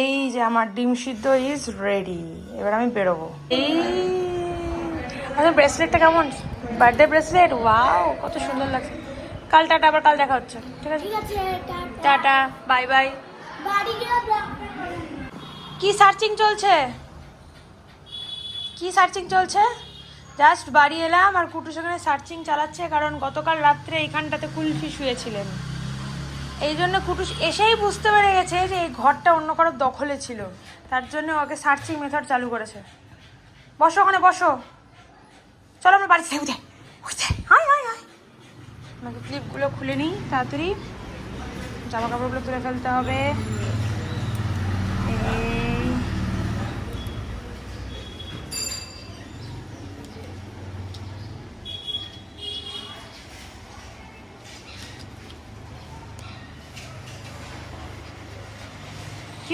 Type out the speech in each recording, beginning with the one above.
এই যে আমার ডিম সিদ্ধ ইজ রেডি এবার আমি বেরোবো। এই আমার ব্রেসলেটটা কেমন? বার্থডে ব্রেসলেট ওয়াও কত সুন্দর লাগছে। কাল টাটা আবার কাল দেখা হচ্ছে। ঠিক আছে? টাটা। বাই বাই কি সার্চিং চলছে? কি সার্চিং চলছে? জাস্ট বাড়ি এলাম আর কুটু সেখানে সার্চিং চালাচ্ছে কারণ গতকাল রাত্রে এইখানটাতে কুলফি শুয়েছিলেন। এই জন্য কুটুস এসেই বুঝতে পেরে গেছে যে এই ঘরটা অন্য কারোর দখলে ছিল। তার জন্য ওকে সার্চিং মেথড চালু করেছে। বসো ওখানে, বসো। চলো আমরা বাড়ি থেকে উঠে। আমাকে ক্লিপগুলো খুলে নিই, তাড়াতাড়ি। জামা কাপড়গুলো তুলে ফেলতে হবে।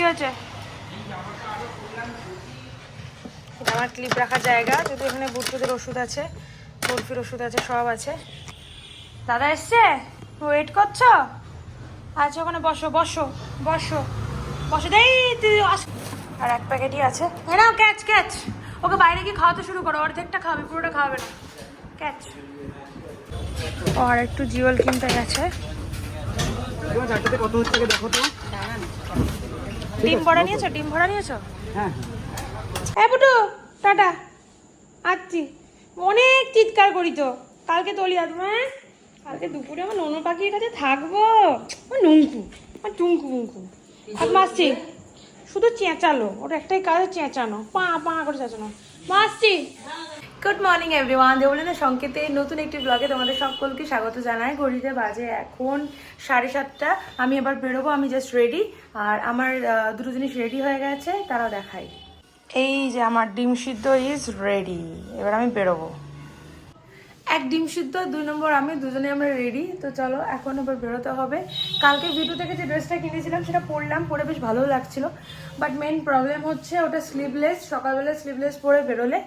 হয়েছে এটা আমার ক্লিপ রাখার জায়গা যদি এখানে বুটফুটের ওষুধ আছে বরফির ওষুধ আছে সব আছে। দাদা এসছে? ওয়েট করছ? আচ্ছা ওখানে বসো বসো বসো বসো। দেই তুই আর এক প্যাকেটই আছে। এ নাও ক্যাচ ক্যাচ ওকে বাইরে গিয়ে খাওয়াতে শুরু করো অর্ধেকটা খাবে পুরোটা খাওয়াবে না। ক্যাচ ও আর একটু জিওল কিনতে গেছে। কত হচ্ছে দেখো তো। ডিম ভরা নিয়েছো? ডিম ভরা নিয়েছো? হ্যাঁ হ্যাঁ। পুটু টাটা। আসছি। অনেক চিৎকার করি তো। কালকে তলি আসব হ্যাঁ? কালকে দুপুরে আমার ননু পাখির কাছে থাকব। আমার নুঙ্কু আমার টুঙ্কু মুঙ্কু আর মাসছি শুধু চেঁচালো ওর একটাই কাজ চেঁচানো। পা পা করে চেঁচানো। মাসছি গুড মর্নিং এভরিওয়ান দেবলিনের সংকেতে নতুন একটি ব্লগে তোমাদের সকলকে স্বাগত জানাই। ঘড়িতে বাজে এখন সাড়ে সাতটা। আমি এবার বেরোবো, আমি জাস্ট রেডি আর আমার দুটো জিনিস রেডি হয়ে গেছে, তারাও দেখাই এই যে আমার ডিম সিদ্ধ ইজ রেডি এবার আমি বেরোবো। এক ডিম সিদ্ধ, দুই নম্বর আমি দুজনে আমরা রেডি তো চলো, এখন এবার বেরোতে হবে। কালকে ভিডিও থেকে যে ড্রেসটা কিনেছিলাম, সেটা পরলাম, পরে বেশ ভালো লাগছিল। বাট মেন প্রবলেম হচ্ছে ওটা স্লিভলেস সকালবেলা স্লিভলেস পরে বেরোলে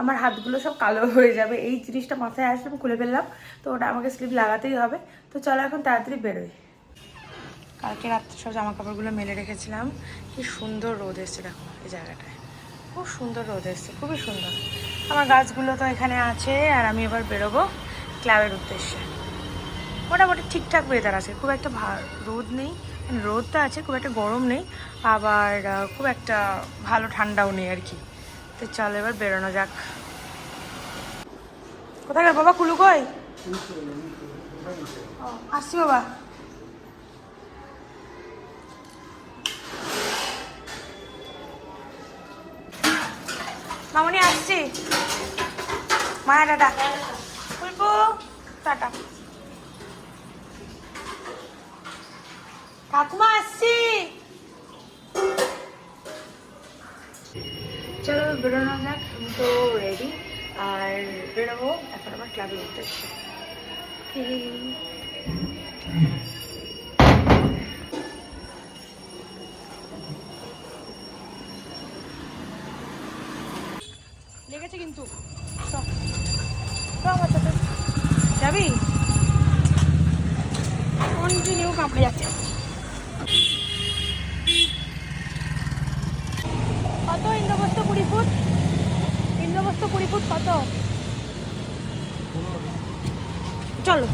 আমার হাতগুলো সব কালো হয়ে যাবে। এই জিনিসটা মাথায় আসলে আমি খুলে ফেললাম, তো ওটা আমাকে স্লিভ লাগাতেই হবে। তো চলো, এখন তাড়াতাড়ি বেরোই। কালকে রাত্রে সব জামা কাপড়গুলো মেলে রেখেছিলাম। কি সুন্দর রোদ এসছে, দেখো, এই জায়গাটায়। খুব সুন্দর রোদ এসছে, খুবই সুন্দর। আমার গাছগুলো তো এখানে আছে, আর আমি এবার বেরোবো ক্লাবের উদ্দেশ্যে। মোটামুটি ঠিকঠাক ওয়েদার আছে, খুব একটা রোদ নেই মানে রোদটা আছে, খুব একটা গরম নেই, আবার খুব একটা ভালো ঠান্ডাও নেই আর কি। তো চলো এবার বেরোনো যাক। কোথায় বাবা? কুলু কই আসছি বাবা। মামনি, আসছি। মায়া টাটা ফুলপু, টাটা। ঠাকুমা, আসছি। চলো, বেরোনো যাক। আমি তো রেডি আর বেরোবো এখন আমার ক্লাবে উদ্দেশ্যে লেগেছে কিন্তু। যাবি? কন্টিনিউ কামড়ে যাচ্ছে। কত? ইন্দ্রবস্ত কুড়ি ফুট? ইন্দ্রবস্ত কুড়ি ফুট কত? চলো।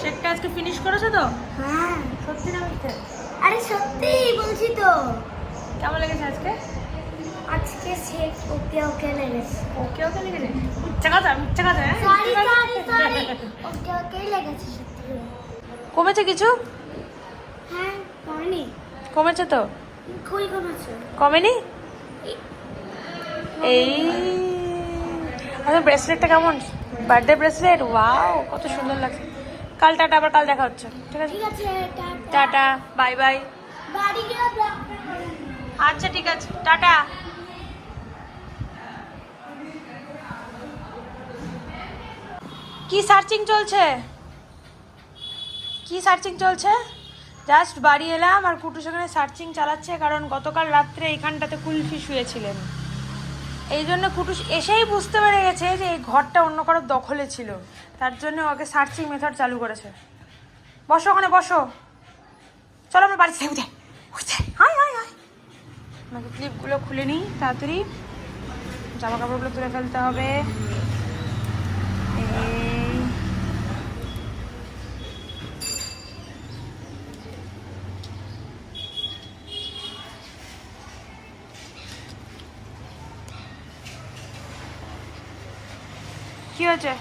শেকটা আজকে ফিনিশ করেছ তো? হ্যাঁ। সত্যি না মিথ্যে? আরে সত্যি বলছি তো। কেমন লেগেছে আজকে? আজকে ওকে ওকে লেগেছে। ওকে ওকে লেগেছে? মিথ্যে কথা মিথ্যে কথা? সরি সরি সরি ওকে ওকেই লেগেছে সত্যি কমেছে কিছু? হ্যাঁ কমেনি। কমেছে তো? কমেছে? কমেনি? এই আচ্ছা ব্রেসলেটটা কেমন? বার্থডে ব্রেসলেট ওয়াও কত সুন্দর লাগছে। কাল টাটা আবার কাল দেখা হচ্ছে। ঠিক আছে? টাটা। বাই বাই আচ্ছা ঠিক আছে। টাটা। কি সার্চিং চলছে? কি সার্চিং চলছে? জাস্ট বাড়ি এলাম আর কুটু সেখানে সার্চিং চালাচ্ছে কারণ গতকাল রাত্রে এইখানটাতে কুলফি শুয়েছিলেন। এই জন্য কুটুস এসেই বুঝতে পেরে গেছে যে এই ঘরটা অন্য কারোর দখলে ছিল। তার জন্য ওকে সার্চিং মেথড চালু করেছে। বসো ওখানে, বসো। চলো আমরা বাড়ি আমাকে ক্লিপগুলো খুলে নিই, তাড়াতাড়ি। জামা কাপড়গুলো তুলে ফেলতে হবে এই কি হয়েছে?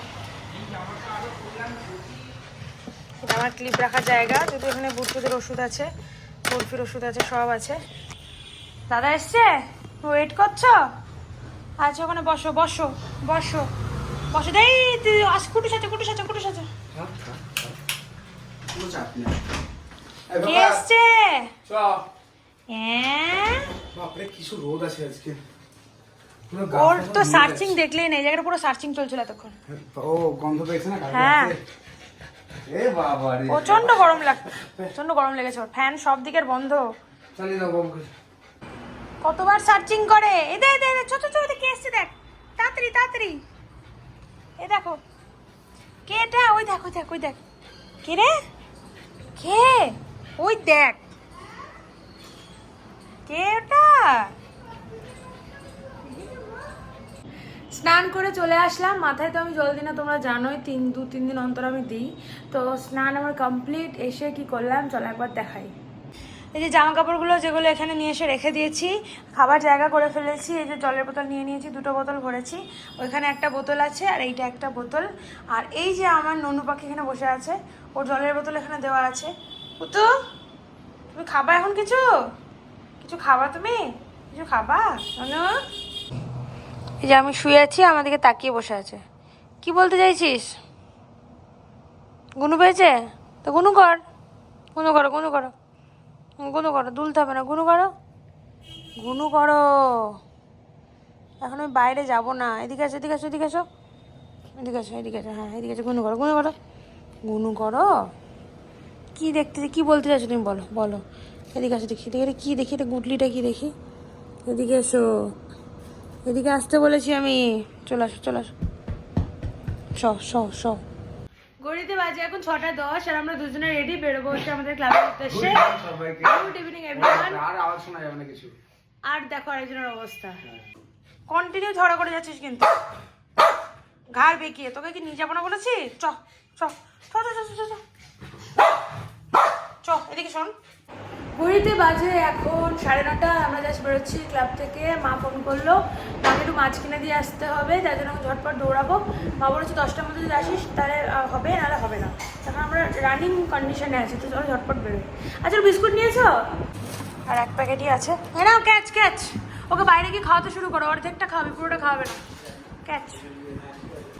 এটা আমার ক্লিপ রাখার জায়গা যদি এখানে বুটফুটের ওষুধ আছে বরফির ওষুধ আছে সব আছে। দাদা এসছে? ওয়েট করছ? আচ্ছা ওখানে বসো বসো বসো বসো। দেই তুই আস কুটু সাথে কুটু সাথে কুটু এই কে এসছে? চ। হ্যাঁ? বাপরে কিছু রোদ আছে আজকে। ওর তো সার্চিং দেখলেই নেই জায়গাটা পুরো সার্চিং চলছিল এতক্ষণ। ও গন্ধ পেয়েছে না হ্যাঁ। এ বাবা রে। প্রচণ্ড গরম লাগ প্রচণ্ড গরম লেগেছে ওর। ফ্যান সব দিকের বন্ধ। চালিয়ে দাও কতবার সার্চিং করে? এ দে দে ছোট ছোট কে এসছে দেখ। তাড়াতাড়ি তাড়াতাড়ি। এ দেখো। কে এটা? ওই দেখ ওই দেখ ওই দেখ। কে রে? কে? ওই দেখ। কে ওটা? স্নান করে চলে আসলাম। মাথায় তো আমি জল দিই না, তোমরা জানোই, তিন, দু, তিন দিন অন্তর আমি দিই। তো স্নান আমার কমপ্লিট এসে কি করলাম, চলো একবার দেখাই। এই যে জামা কাপড়গুলো যেগুলো এখানে নিয়ে এসে রেখে দিয়েছি, খাবার জায়গা করে ফেলেছি, এই যে জলের বোতল নিয়ে নিয়েছি, দুটো বোতল ভরেছি। ওইখানে একটা বোতল আছে আর এইটা একটা বোতল। আর এই যে আমার ননু পাখি এখানে বসে আছে, ওর জলের বোতল এখানে দেওয়া আছে। পুতু, তুমি খাবা এখন কিছু? কিছু খাবা তুমি? কিছু খাবা? ননু? এই যে আমি শুয়ে আছি, আমার দিকে তাকিয়ে বসে আছে। কি বলতে চাইছিস? গুনু পেয়েছে? তো গুনু কর। গুনু করো গুনু করো। গুনু করো, দুলতে হবে না। গুনু করো। গুনু করো। এখন আমি বাইরে যাব না। এদিকে আসো এদিকে আসো এদিকে আসো। এদিকে আসো এদিকে আসো হ্যাঁ এদিকে আসো। গুনু করো গুনু করো। গুনু করো? কি দেখতে কি বলতে চাইছো তুমি বলো বলো। এদিকে আসো দেখি এদিকে কি দেখি, এটা গুটলিটা কি দেখি? এদিকে এসো। এদিকে আসতে বলেছি আমি। চলে আসো চলে আসো। স স স গড়িতে বাজে এখন ছটা দশ আর আমরা দুজনে রেডি বেরোবো হচ্ছে আমাদের ক্লাবের উদ্দেশ্যে। গুড ইভিনিং এভরিওয়ান আর আওয়াজ শোনা যাবে না কিছু। আর দেখো আরেকজনের অবস্থা। হ্যাঁ। কন্টিনিউ ঝড়া করে যাচ্ছিস কিন্তু। ঘাড় বেঁকিয়ে। তোকে কি নিয়ে যাব না বলেছি? চ চ চ চ চ চ এদিকে শোন। ঘড়িতে বাজে এখন সাড়ে নটা। আমরা জাস্ট বেরোচ্ছি ক্লাব থেকে। মা ফোন করল। মাকে একটু মাছ কিনে দিয়ে আসতে হবে যার জন্য আমি ঝটপট দৌড়াবো। মা বলেছে দশটার মধ্যে যদি আসিস তাহলে হবে নাহলে হবে না। তখন আমরা রানিং কন্ডিশনে আছি তো চলো ঝটপট বেরোই। আচ্ছা বিস্কুট নিয়েছো? আর এক প্যাকেটই আছে। হ্যাঁ নাও ক্যাচ ক্যাচ ওকে বাইরে গিয়ে খাওয়াতে শুরু করো অর্ধেকটা খাওয়াবে পুরোটা খাওয়াবে না। ক্যাচ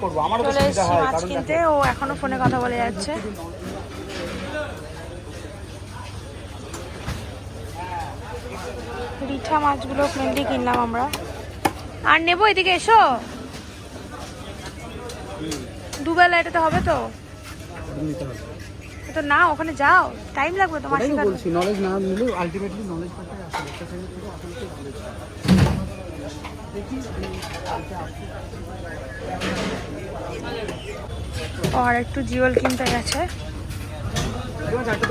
করব আমারও তো সুবিধা হয় মাছ কিনতে ও এখনও ফোনে কথা বলে যাচ্ছে। রিঠা মাছগুলো মেনলি কিনলাম আমরা। আর নেব এদিকে এসো। দুবেলা এটাতে হবে তো। তো না ওখানে যাও। টাইম লাগবে তো মাছ ওটাই বলছি নলেজ না নিলেও আলটিমেটলি নলেজ আসলে একটা থেকে আসলে আর একটু জিওল কিনতে গেছে।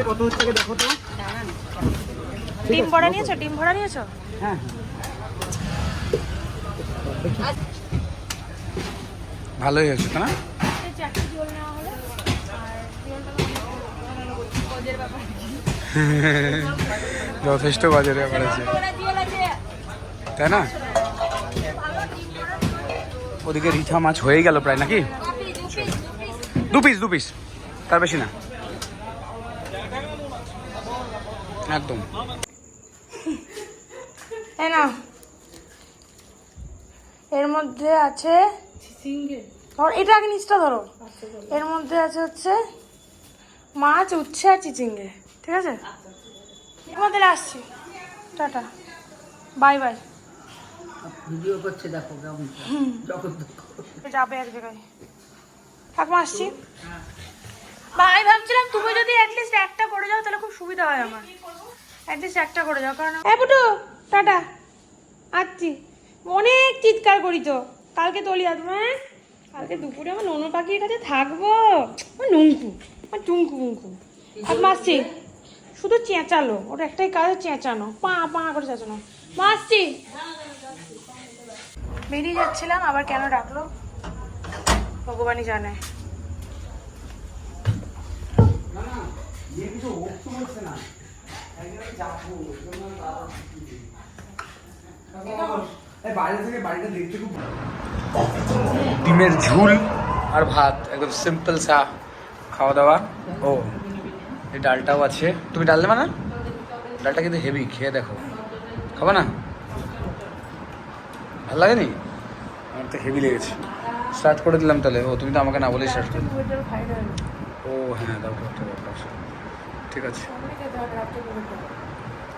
কত হচ্ছে দেখো তো। ডিম ভরা নিয়েছো? ডিম ভরা নিয়েছো? হ্যাঁ। ভালোই হয়েছে, তাই না? যথেষ্ট বাজারে পড়েছে তাই না? ওদিকে রিঠা মাছ হয়ে গেল প্রায় নাকি? দু পিস দু পিস তার বেশি না। একদম। এই নাও। এর মধ্যে আছে এটা আগে নিচটা ধরো। এর মধ্যে আছে হচ্ছে মাছ উচ্ছে আর চিচিঙ্গে ঠিক আছে? এর মধ্যে আসছি। টাটা। Bye by. ভিডিও করছে দেখো কেমন। যাবে এক জায়গায়। ঠাকুমা আসছি? ভাই ভাবছিলাম তুমি যদি অ্যাটলিস্ট একটা করে যাও তাহলে খুব সুবিধা হয় আমার। অ্যাটলিস্ট একটা করে যাও কারণ হ্যাঁ বুটু টাটা। আসছি। অনেক চিৎকার করি তো কালকে তলি আসব হ্যাঁ? কালকে দুপুরে আমার ননু পাখির কাছে থাকব। আমার নুঙ্কু আমার টুঙ্কু মুঙ্কু আর মাসছি শুধু চেঁচালো ওর একটাই কাজ চেঁচানো। পা পা করে চেঁচানো। মাসছি বেরিয়ে যাচ্ছিলাম আবার কেন ডাকলো? ভগবানই জানে। ডিমের ঝুল আর ভাত একদম সিম্পল সা খাওয়া দাওয়া ও এই ডালটাও আছে। তুমি ডাল দেবে না? ডালটা কিন্তু হেভি খেয়ে দেখো। খাব না? ভালো লাগেনি? আমার তো হেভি লেগেছে। স্টার্ট করে দিলাম তাহলে। ও তুমি তো আমাকে না বলেই স্টার্ট করে ও হ্যাঁ দাও ঠিক আছে।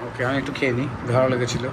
ওকে আমি একটু খেয়ে নিই। ভালো লেগেছিলো।